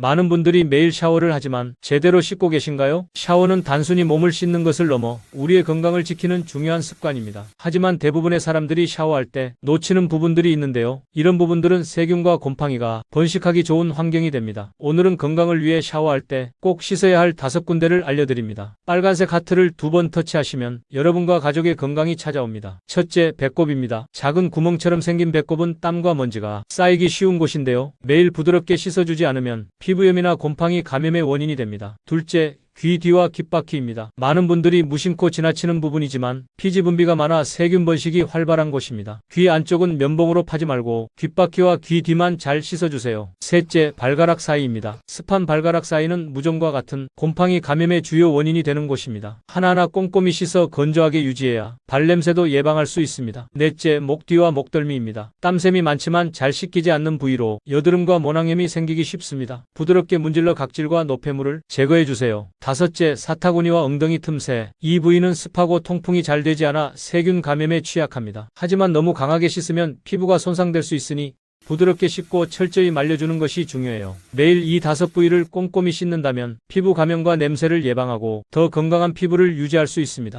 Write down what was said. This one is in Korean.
많은 분들이 매일 샤워를 하지만 제대로 씻고 계신가요? 샤워는 단순히 몸을 씻는 것을 넘어 우리의 건강을 지키는 중요한 습관입니다. 하지만 대부분의 사람들이 샤워할 때 놓치는 부분들이 있는데요. 이런 부분들은 세균과 곰팡이가 번식하기 좋은 환경이 됩니다. 오늘은 건강을 위해 샤워할 때 꼭 씻어야 할 다섯 군데를 알려드립니다. 빨간색 하트를 두 번 터치하시면 여러분과 가족의 건강이 찾아옵니다. 첫째, 배꼽입니다. 작은 구멍처럼 생긴 배꼽은 땀과 먼지가 쌓이기 쉬운 곳인데요. 매일 부드럽게 씻어주지 않으면 피 부염이나 곰팡이 감염의 원인이 됩니다. 둘째, 귀 뒤와 귓바퀴입니다. 많은 분들이 무심코 지나치는 부분이지만 피지 분비가 많아 세균 번식이 활발한 곳입니다. 귀 안쪽은 면봉으로 파지 말고 귓바퀴와 귀 뒤만 잘 씻어주세요. 셋째, 발가락 사이입니다. 습한 발가락 사이는 무좀과 같은 곰팡이 감염의 주요 원인이 되는 곳입니다. 하나하나 꼼꼼히 씻어 건조하게 유지해야 발냄새도 예방할 수 있습니다. 넷째, 목 뒤와 목덜미입니다. 땀샘이 많지만 잘 씻기지 않는 부위로 여드름과 모낭염이 생기기 쉽습니다. 부드럽게 문질러 각질과 노폐물을 제거해 주세요. 다섯째, 사타구니와 엉덩이 틈새. 이 부위는 습하고 통풍이 잘 되지 않아 세균 감염에 취약합니다. 하지만 너무 강하게 씻으면 피부가 손상될 수 있으니 부드럽게 씻고 철저히 말려주는 것이 중요해요. 매일 이 다섯 부위를 꼼꼼히 씻는다면 피부 감염과 냄새를 예방하고 더 건강한 피부를 유지할 수 있습니다.